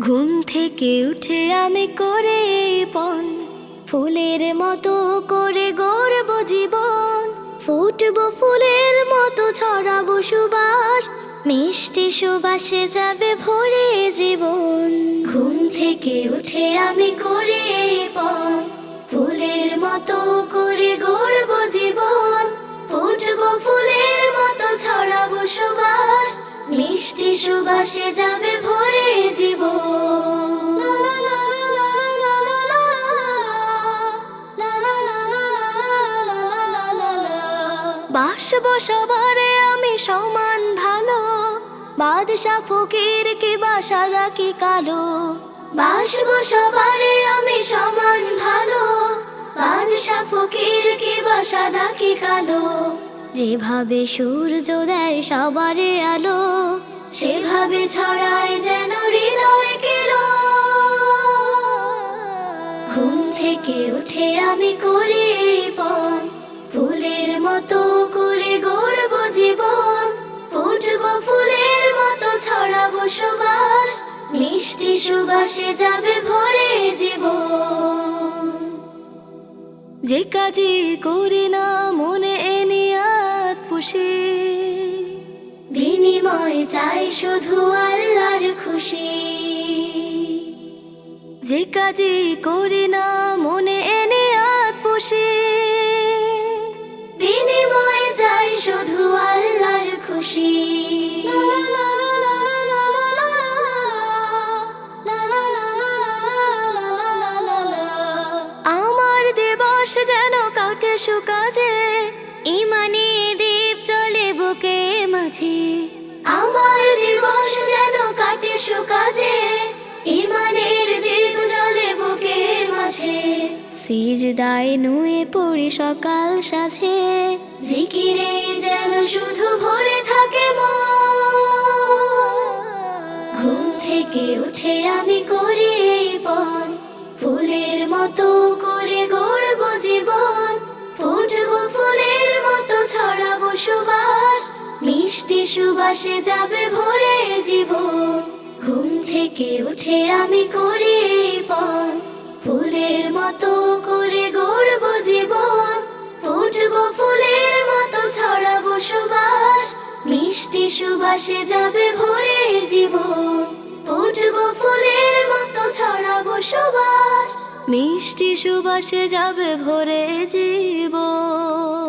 ঘুম থেকে উঠে আমি করে পণ ফুলের মতো করে গড়ব জীবন। ফুটবো ফুলের মতো, ছড়াবো সুবাস। মিষ্টি সুবাসে যাবে ভরে জীবন। ঘুম থেকে উঠে আমি করে পণ ফুলের মতো করে গড়ব জীবন। ফুটবো ফুলের মতো মিষ্টি সুবাসে যাবে ভরে জীবন বাসবো সবারে আমি সমান ভালো বাদশা ফকির কি বা সাদা কি কালো বাসবো সবারে আমি সমান ভালো বাদশা ফকির কি বা সাদা কি কালো যেভাবে সূর্য দেয় সবারে আলো সেভাবে ছড়ায় যেন হৃদয় কেলো ঘুম থেকে উঠে আমি করি ফুলের মতো করে গড়ব জীবন। ফুটবো ফুলের মতো, ছড়াবো সুবাস। মিষ্টি সুবাসে যাবে ভরে জীবন। যে কাজে করি না মনে এনিয়াত পুষি। বিনিময় চাই শুধু আল্লাহর খুশি। যে কাজে করি না, মনে এনে আত পুষি। বিনিময় চাই শুধু আল্লাহর খুশি। আমার দিবস যেন কাটে সুকাজে, ইমানে দীপ চলে বুকে মাঝে। দিবস যেন কাটে সুকাজে ইমানের দীপ জ্বলে বুকের মাঝে। সিজদায় নুয়ে পড়ি সকাল সাঝে, জিকিরে যেন শুধু ভরে থাকে ঘুম থেকে উঠে আমি করি এই পণ ফুলের মতো করে গড়ব জীবন। ফুটবো ফুলের মতো মিষ্টি সুবাসে যাবে ভরে জীবন। ঘুম থেকে উঠে আমি করি পণ ফুলের মতো করে গড়ব জীবন। ফুটবো ফুলের মতো, ছড়াবো সুবাস। মিষ্টি সুবাসে যাবে ভরে জীবন। ফুটবো ফুলের মতো, ছড়াবো সুবাস। মিষ্টি সুবাসে যাবে ভরে জীবন।